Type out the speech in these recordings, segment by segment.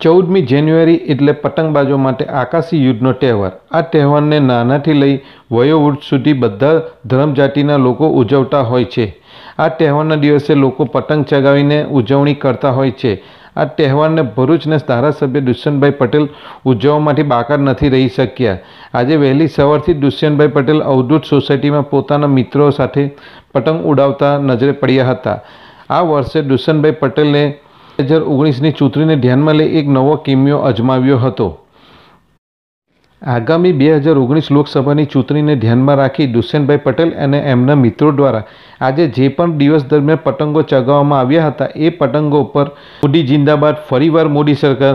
ચૌદમી જાન્યુઆરી એટલે પતંગબાજો માટે આકાશી યુદ્ધનો તહેવાર. આ તહેવારને નાનાથી લઈ વયોવૃદ્ધ સુધી બધા ધર્મ જાતિના લોકો ઉજવતા હોય છે. આ તહેવારના દિવસે લોકો પતંગ ચગાવીને ઉજવણી કરતા હોય છે. આ તહેવારને ભરૂચના ધારાસભ્ય દુષ્યંતભાઈ પટેલ ઉજવવામાંથી બાકાત નથી રહી શક્યા. આજે વહેલી સવારથી દુષ્યંતભાઈ પટેલ અવધૂત સોસાયટીમાં પોતાના મિત્રો સાથે પતંગ ઉડાવતા નજરે પડ્યા હતા. આ વર્ષે દુષ્યંતભાઈ પટેલે બે હજાર ઓગણીસની ચૂંટણીને ધ્યાનમાં લઈ એક નવો કિમિયો અજમાવ્યો હતો. આગામી બે હજાર ઓગણીસ લોકસભાની ચૂંટણીને ધ્યાનમાં રાખી દુષ્યંતભાઈ પટેલ અને એમના મિત્રો દ્વારા આજે જે પણ દિવસ દરમિયાન પતંગો ચગાવવામાં આવ્યા હતા, એ પતંગો ઉપર મોદી જિંદાબાદ, ફરીવાર મોદી સરકાર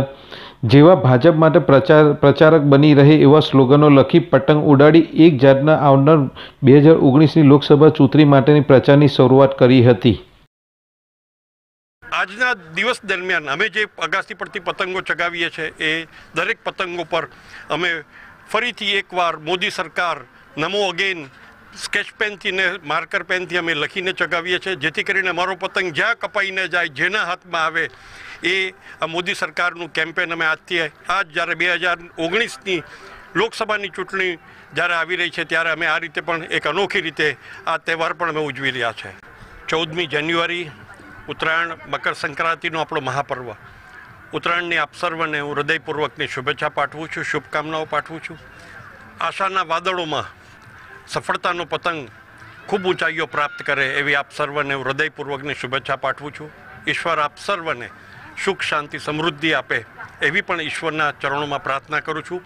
જેવા ભાજપ માટે પ્રચાર, પ્રચારક બની રહે એવા સ્લોગનો લખી પતંગ ઉડાડી એક જાતના આવનાર બે હજાર ઓગણીસની લોકસભા ચૂંટણી માટેની પ્રચારની શરૂઆત કરી હતી. આજના દિવસ દરમિયાન અમે જે અગાસી પરથી પતંગો ચગાવીએ છીએ એ દરેક પતંગો પર અમે ફરીથી એકવાર મોદી સરકાર નમો અગેન સ્કેચ પેનથી ને માર્કર પેનથી અમે લખીને ચગાવીએ છીએ જેથી કરીને અમારો પતંગ જ્યાં કપાઈને જાય, જેના હાથમાં આવે, એ આ મોદી સરકારનું કેમ્પેન અમે આજથી, આજ જ્યારે બે હજાર ઓગણીસની લોકસભાની ચૂંટણી જ્યારે આવી રહી છે, ત્યારે અમે આ રીતે પણ એક અનોખી રીતે આ તહેવાર પણ અમે ઉજવી રહ્યા છે. ચૌદમી જાન્યુઆરી ઉત્તરાયણ મકર સંક્રાંતિનો આપણો મહાપર્વ. ઉત્તરાયણની આપ સર્વને હું હૃદયપૂર્વકની શુભેચ્છા પાઠવું છું, શુભકામનાઓ પાઠવું છું. આશાના વાદળોમાં સફળતાનો પતંગ ખૂબ ઊંચાઈઓ પ્રાપ્ત કરે એવી આપ સર્વને હું હૃદયપૂર્વકની શુભેચ્છા પાઠવું છું. ઈશ્વર આપ સર્વને સુખ, શાંતિ, સમૃદ્ધિ આપે એવી પણ ઈશ્વરના ચરણોમાં પ્રાર્થના કરું છું.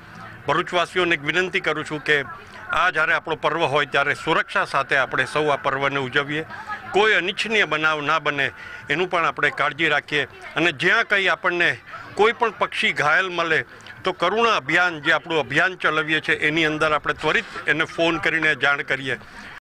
ભરૂચવાસીઓને એક વિનંતી કરું છું કે આ જ્યારે આપણો પર્વ હોય ત્યારે સુરક્ષા સાથે આપણે સૌ આ પર્વને ઉજવીએ. કોઈ અનિચ્છનીય બનાવ ના બને, એનું પણ આપણે કાળજી રાખીએ. અને જ્યાં કંઈ આપણને કોઈ પણ પક્ષી ઘાયલ મળે, તો કરુણા અભિયાન, જે આપણું અભિયાન ચલાવીએ છીએ, એની અંદર આપણે ત્વરિત એને ફોન કરીને જાણ કરીએ.